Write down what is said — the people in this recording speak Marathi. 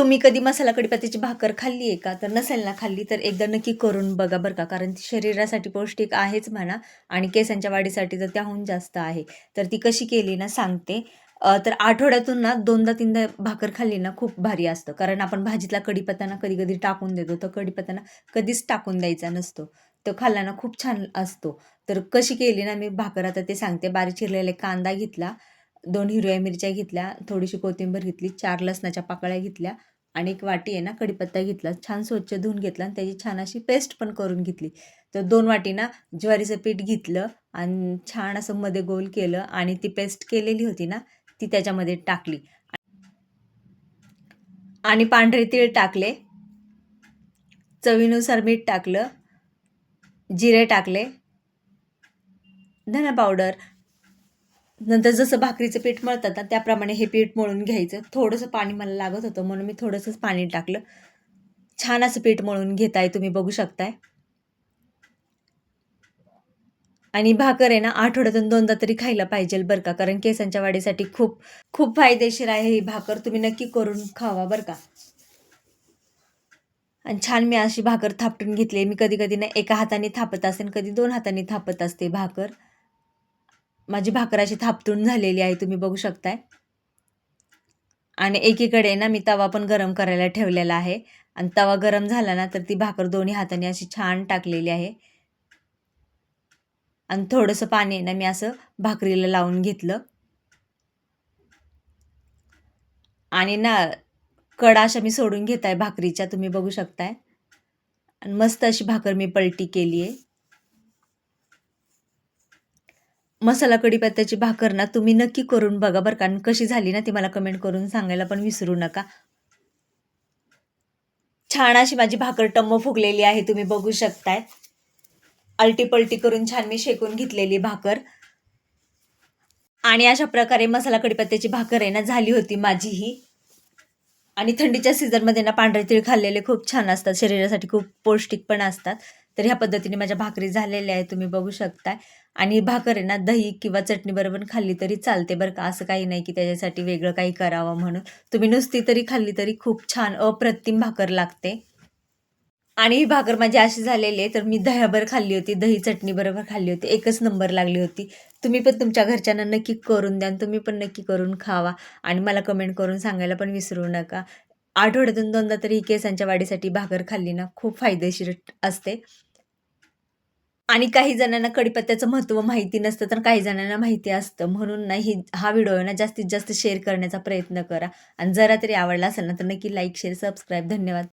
तुम्ही कधी मसाला कढीपत्त्याची भाकर खाल्ली आहे का? तर नसेल ना खाल्ली तर एकदा नक्की करून बघा बरं का. कारण ती शरीरासाठी पौष्टिक आहेच म्हणा आणि केसांच्या वाढीसाठी तर त्याहून जास्त आहे. तर ती कशी केली ना सांगते. तर आठवड्यातून ना दोनदा तीनदा भाकर खाल्ली ना खूप भारी असतं. कारण आपण भाजीतला कढीपत्ताना कधी कधी टाकून देतो. तर कढीपत्ताना कधीच टाकून द्यायचा नसतो. तो खाल्ल्यानं खूप छान असतो. तर कशी केली ना मी भाकर आता ते सांगते. बारीक चिरलेले कांदा घेतला. दोन हिरव्या मिरच्या घेतल्या थोडीशी कोथिंबीर घेतली चार लसणाच्या पाकळ्या घेतल्या आणि एक वाटी आहे ना कढीपत्ता घेतला छान स्वच्छ धुवून घेतला आणि त्याची छान अशी पेस्ट पण करून घेतली. तर दोन वाटी ना ज्वारीचं पीठ घेतलं आणि छान असं मध्ये गोल केलं आणि ती पेस्ट केलेली होती ना ती त्याच्यामध्ये टाकली. आणि पांढरे तीळ टाकले चवीनुसार मीठ टाकलं जिरे टाकले धना पावडर नंतर जसं भाकरीचं पीठ मळतात ना त्याप्रमाणे हे पीठ मळून घ्यायचं. थोडंसं पाणी मला लागत होतं म्हणून मी थोडंसंच पाणी टाकलं. छान असं पीठ मळून घेताय तुम्ही बघू शकताय. आणि भाकर आहे ना आठवड्यातून दोनदा तरी खायला पाहिजे बरं का कारण केसांच्या वाढीसाठी खूप खूप फायदेशीर आहे ही भाकर. तुम्ही नक्की करून खावा बरं का. आणि छान मी अशी भाकर थापटून घेतली मी कधी कधी ना एका हाताने थापत असते कधी दोन हाताने थापत असते भाकर. माझी भाकराची अशी थापटून झालेली आहे तुम्ही बघू शकताय. आणि एकीकडे ना मी तवा पण गरम करायला ठेवलेला आहे. आणि तवा गरम झाला ना तर ती भाकर दोन्ही हाताने अशी छान टाकलेली आहे. आणि थोडंसं पाणी आहे ना मी असं भाकरीला लावून घेतलं. आणि ना कडा अशा मी सोडून घेत आहे भाकरीच्या तुम्ही बघू शकताय. आणि मस्त अशी भाकर मी पलटी केली आहे मसाला कढीपत्त्याची भाकर ना तुम्ही नक्की करून बघा बरं कारण कशी झाली ना ती मला कमेंट करून सांगायला पण विसरू नका. छान अशी माझी भाकर टम्म फुगलेली आहे तुम्ही बघू शकताय. अल्टीपल्टी करून छान मी शेकून घेतलेली भाकर. आणि अशा प्रकारे मसाला कढीपत्त्याची भाकर आहे ना झाली होती माझी ही. आणि थंडीच्या सीझनमध्ये ना पांढरे तीळ खाल्लेले खूप छान असतात शरीरासाठी खूप पौष्टिक पण असतात. तर ह्या पद्धतीने माझ्या भाकरी झालेल्या आहेत तुम्ही बघू शकताय. आणि ही भाकर आहे ना दही किंवा चटणी बरोबर खाल्ली तरी चालते बरं का. असं काही नाही की त्याच्यासाठी वेगळं काही करावं म्हणून. तुम्ही नुसती तरी खाल्ली तरी खूप छान अप्रतिम भाकर लागते. आणि ही भाकर माझी अशी झालेली आहे तर मी दह्याभर खाल्ली होती दही चटणी बरोबर खाल्ली होती. एकच नंबर लागली होती. तुम्ही पण तुमच्या घरच्यांना नक्की करून द्या तुम्ही पण नक्की करून खावा. आणि मला कमेंट करून सांगायला पण विसरू नका. आठवड्यातून दोनदा तरी केसांच्या वाढीसाठी भाकर खाल्ली ना खूप फायदेशीर असते. आणि काही जणांना कडीपत्त्याचं महत्त्व माहिती नसतं तर काही जणांना माहिती असतं. म्हणून ना ही हा व्हिडिओ ना जास्तीत जास्त शेअर करण्याचा प्रयत्न करा. आणि जरा तरी आवडला असेल ना तर नक्की लाईक शेअर सबस्क्राईब धन्यवाद.